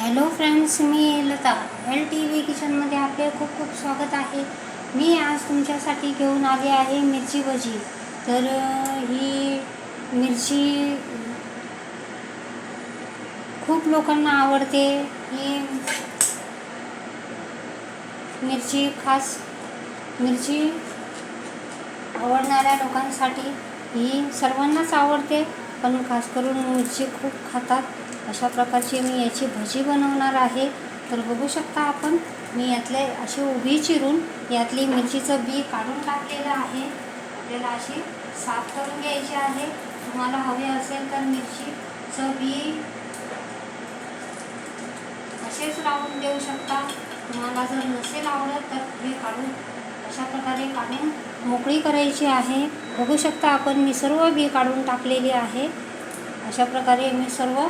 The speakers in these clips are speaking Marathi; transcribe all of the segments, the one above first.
हॅलो फ्रेंड्स मी लता. एल टी व्ही किचनमध्ये आपले खूप खूप स्वागत आहे. मी आज तुमच्यासाठी घेऊन आले आहे मिरची भजी. तर ही मिरची खूप लोकांना आवडते. ही मिरची खास मिरची आवडणाऱ्या लोकांसाठी ही सर्वांनाच आवडते. पण खास करून मिरची खूप खातात. अशा प्रकारची मी याची भजी बनवणार आहे. तर बघू शकता आपण मी यातले अशी उभी चिरून यातली मिरचीचं बी काढून टाकलेलं आहे. आपल्याला अशी साफ करून घ्यायची आहे. तुम्हाला हवे असेल तर मिरचीचं बी असेच लावून देऊ शकता. तुम्हाला जर नसेल आवडत तर हे काढून अशा प्रकारे काढून मोकळी करायची आहे. बघू शकता आपण मी सर्व बी काढून टाकलेली आहे. अशा प्रकारे मी सर्व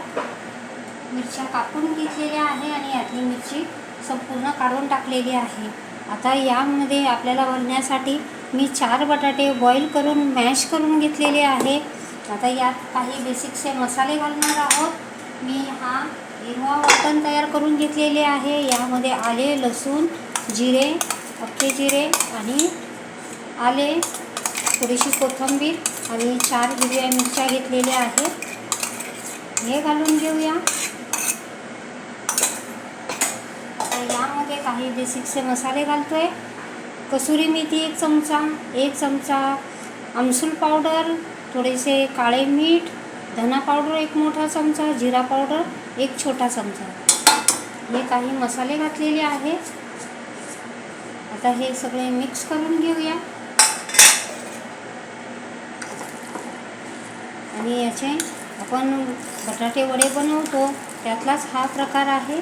मिरच्या कापून घेतलेल्या आहे आणि यातली मिरची संपूर्ण काढून टाकलेली आहे. आता यामध्ये आपल्याला भरण्यासाठी मी चार बटाटे बॉईल करून मॅश करून घेतलेले आहे. आता यात काही बेसिकचे मसाले घालणार आहोत. मी हा हिरवा वाटण तयार करून घेतलेले आहे. यामध्ये आले लसूण जिरे अख्खे जिरे आणि आले थोडीशी कोथिंबीर आणि चार हिरव्या मिरच्या घेतलेल्या आहेत. हे घालून घेऊया. तर यामध्ये काही बेसिकचे मसाले घालतोय. कसुरी मेथी एक चमचा एक चमचा आमसूल पावडर थोडेसे काळे मीठ धना पावडर एक मोठा चमचा जिरा पावडर एक छोटा चमचा. हे काही मसाले घातलेले आहेत. आता हे सगळे मिक्स करून घेऊया. आणि याचे आपण बटाटे वडे बनवतो त्यातलाच हा प्रकार आहे.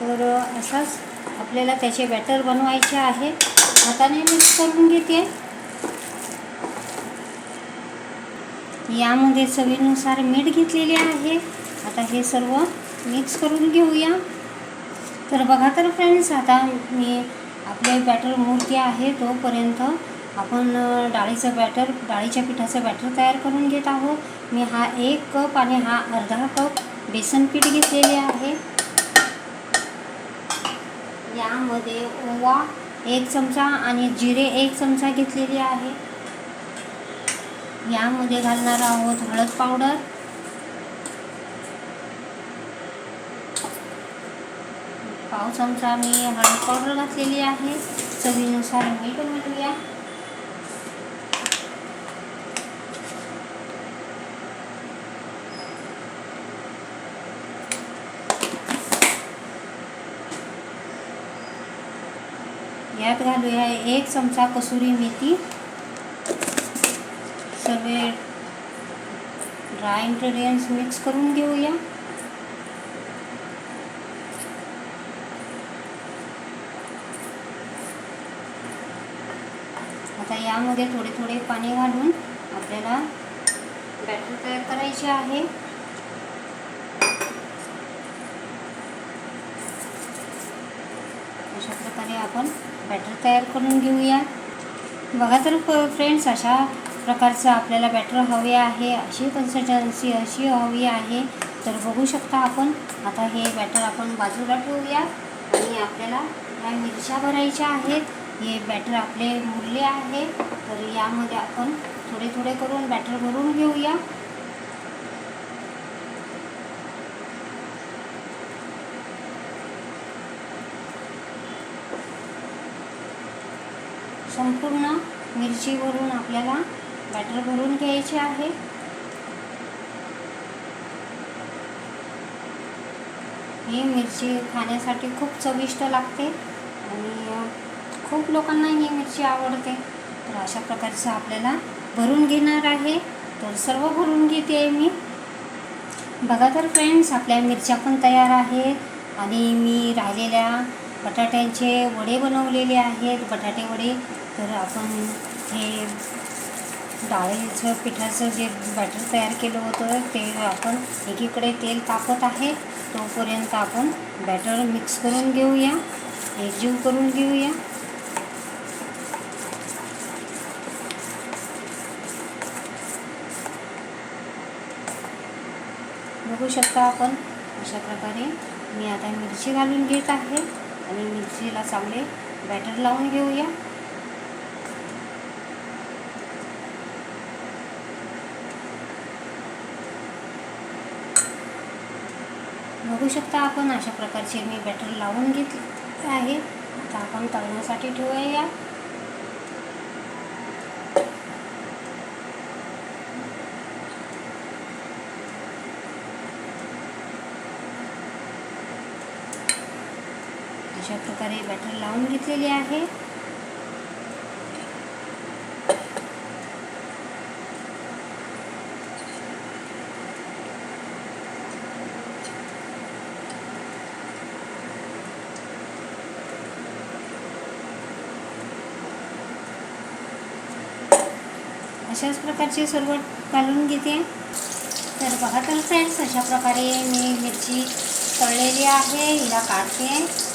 तर असाच आपल्याला त्याचे बॅटर बनवायचे आहे. हाताने मिक्स करून घेते. यामध्ये चवीनुसार मीठ घेतलेले आहे. आता हे सर्व मिक्स करून घेऊया. तर बघा तर फ्रेंड्स आता मी आपले बॅटर मूर्ती आहे तोपर्यंत आपण डाळीचं बॅटर डाळीच्या पिठाचं बॅटर तयार करून घेत आहोत. मी हा एक कप आणि हा अर्धा कप बेसन पीठ घेतलेले आहे. ओवा एक चमचा आणि जिरे एक चमचा घेतलेली आहे. यामध्ये घालणार आहोत हळद पावडर. पाव चमचा मी हळद पावडर घातलेली आहे. चवीनुसार मीठ घालूया यात घालूया एक चमचा कसुरी मेथी. सर्व ड्राय इंग्रेडियंट्स मिक्स करून घेऊया. आता यामध्ये थोडे थोडे पाणी घालून आपल्याला बॅटर तयार करायचे आहे. अशा प्रकारे आपण बॅटर तयार करून घेऊया. बघा तर फ्रेंड्स अशा प्रकारचं आपल्याला बॅटर हवे आहे अशी कन्सिस्टन्सी अशी हवी आहे. तर बघू शकता आपण आता हे बॅटर आपण बाजूला ठेवूया. आणि आपल्याला या मिरच्या भरायच्या आहेत. हे बॅटर आपले मुरले आहे. तर यामध्ये आपण थोडे थोडे करून बॅटर भरून घेऊया. संपूर्ण मिरचीवरून आपल्याला बॅटर भरून घ्यायचे आहे. ही मिरची खाण्यासाठी खूप चविष्ट लागते आणि खूप लोकांना ही मिरची आवडते. तर अशा प्रकारचं आपल्याला भरून घेणार आहे. तर सर्व भरून घेते आहे मी. बघा तर फ्रेंड्स आपल्या मिरच्या पण तयार आहेत आणि मी राहिलेल्या बटाट्यांचे वडे बनवलेले आहेत. बटाटे वडे तर आपण हे डाळीचं पिठाचं जे बॅटर तयार केलं होतं ते आपण एकीकडे तेल तापत आहे. तोपर्यंत आपण बॅटर मिक्स करून घेऊया. एकजीव करून घेऊया. बघू शकता आपण अशा प्रकारे मी आता मिरची घालून घेत आहे. आणि मिरचीला चांगले बॅटर लावून घेऊया. बघू शकता आपण अशा प्रकारचे मी बॅटर लावून घेतले आहे. आता आपण तळण्यासाठी ठेवूया. अशा प्रकारे बॅटर लावून घेतलेली आहे. अशाच प्रकारचे सर्व घालून घेते. तर बघा तर फ्रेंड्स अशा प्रकारे मी मिरची तळलेली आहे हिला काढते.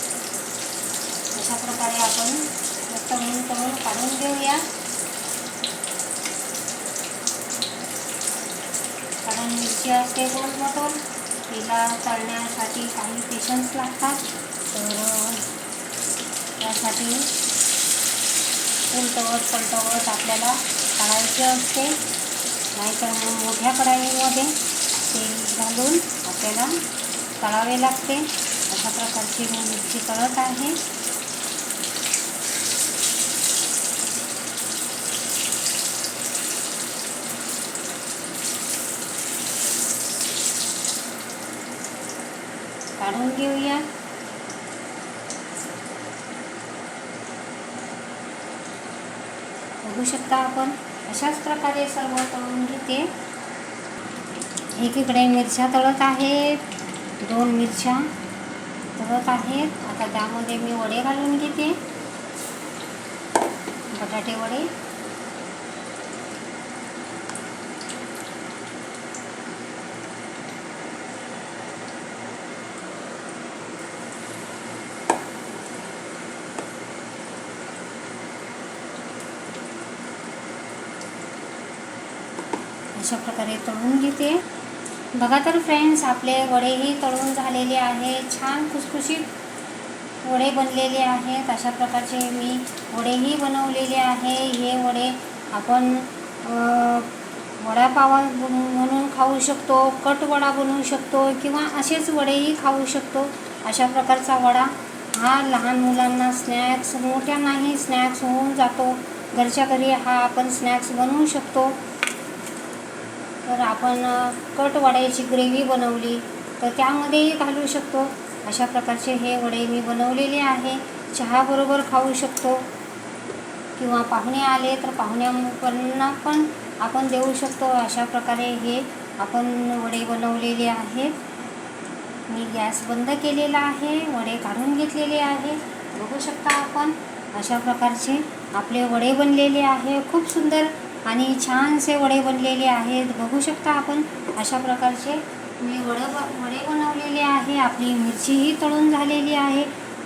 अशा प्रकारे आपण तळून तळून काढून घेऊया. कारण मिरची असते गोल मटोल तिला तळण्यासाठी काही पेशन्स लागतात. तर त्यासाठी उलटवत पलटवत आपल्याला काढायचे असते. नाहीतर मग मोठ्या कढाईमध्ये तेल घालून आपल्याला तळावे लागते. अशा प्रकारची मी मिरची करत आहे. काढून घेऊया बघू शकता आपण अशाच प्रकारे सर्व तळून घेते एकीकडे मिरच्या तळत आहेत दोन मिरच्या तळत आहेत. आता त्यामध्ये मी वडे घालून घेते. बटाटे वडे. अशा प्रकारे तळून घेते. बघा तर फ्रेंड्स आपले वडेही तळून झालेले आहे छान खुसखुशीत वडे बनलेले आहेत. अशा प्रकारचे मी वडेही बनवलेले आहे. हे वडे आपण वडापावा म्हणून खाऊ शकतो कट वडा बनवू शकतो किंवा असेच वडेही खाऊ शकतो. अशा प्रकारचा वडा हा लहान मुलांना स्नॅक्स मोठ्यांनाही स्नॅक्स होऊन जातो. घरच्या घरी हा आपण स्नॅक्स बनवू शकतो. तर आपण कट वड्याची ग्रेव्ही बनवली. तर त्यामध्येही घालू शकतो. अशा प्रकारचे हे वडे मी बनवलेले आहे. चहाबरोबर खाऊ शकतो. किंवा पाहुणे आले तर पाहुण्यांना पण आपण देऊ शकतो. अशा प्रकारे हे आपण वडे बनवलेले आहेत मी गॅस बंद केलेला आहे. वडे काढून घेतलेले आहे. बघू शकता आपण. अशा प्रकारचे आपले वडे बनलेले आहे. खूप सुंदर आणि छानसे वडे बनलेले आहेत. बघू शकता आपण अशा प्रकारचे. मी वडं वडे बनवलेले आहे. आपली मिरचीही तळून झालेली आहे.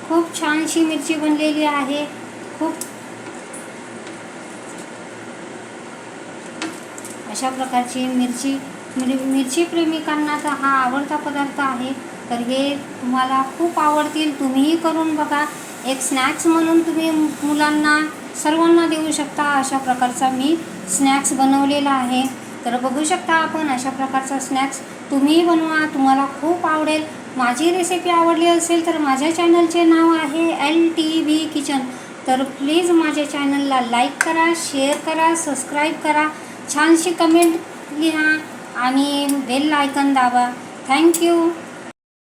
खूप छानशी मिरची बनलेली आहे. खूप अशा प्रकारची मिरची म्हणजे मिरची प्रेमिकांना तर हा आवडता पदार्थ आहे. तर हे तुम्हाला खूप आवडतील. तुम्हीही करून बघा. एक स्नॅक्स म्हणून तुम्ही मुलांना सर्वांना देऊ शकता अशा प्रकारचा मी स्नॅक्स बनवलेला आहे. तर बघू शकता आपण अशा प्रकारचा स्नॅक्स तुम्हीही बनवा तुम्हाला खूप आवडेल. माझी रेसिपी आवडली असेल तर माझ्या चॅनलचे नाव आहे एल टी व्ही किचन तर प्लीज माझ्या चॅनलला लाईक करा शेअर करा सबस्क्राईब करा. छानशी कमेंट लिहा आणि बेल आयकन दाबा. थँक्यू